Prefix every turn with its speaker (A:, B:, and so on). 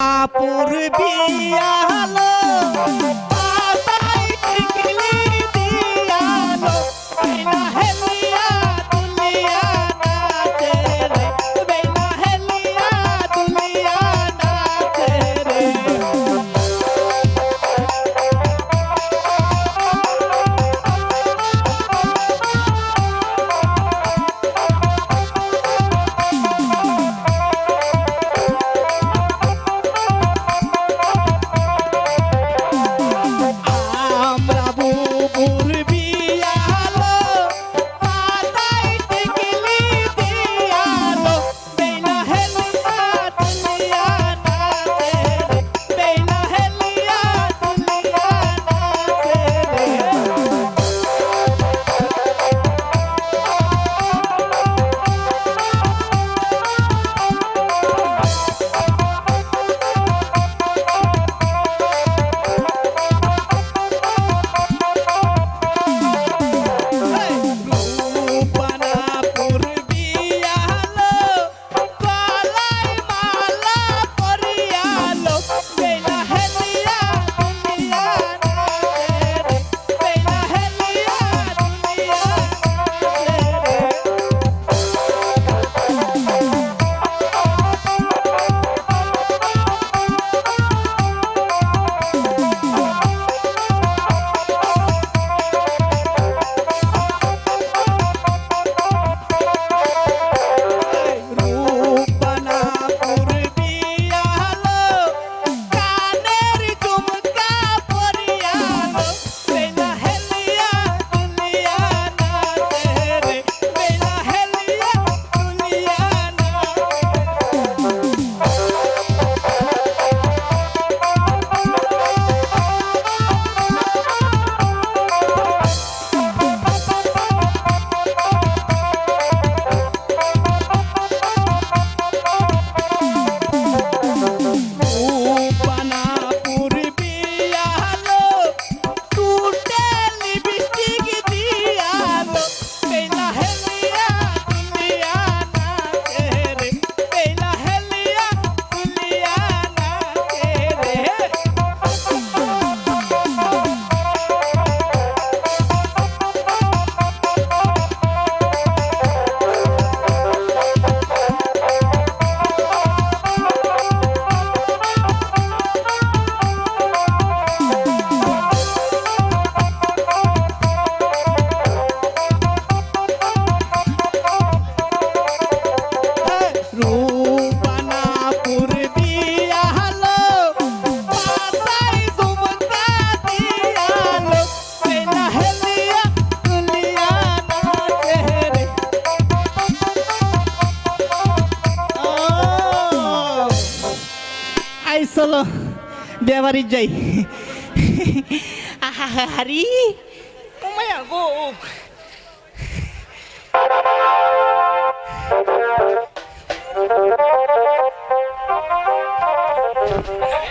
A: আপুর বিয়ালো। চলো বেবারির যাই হারি মায়া গো Thank you.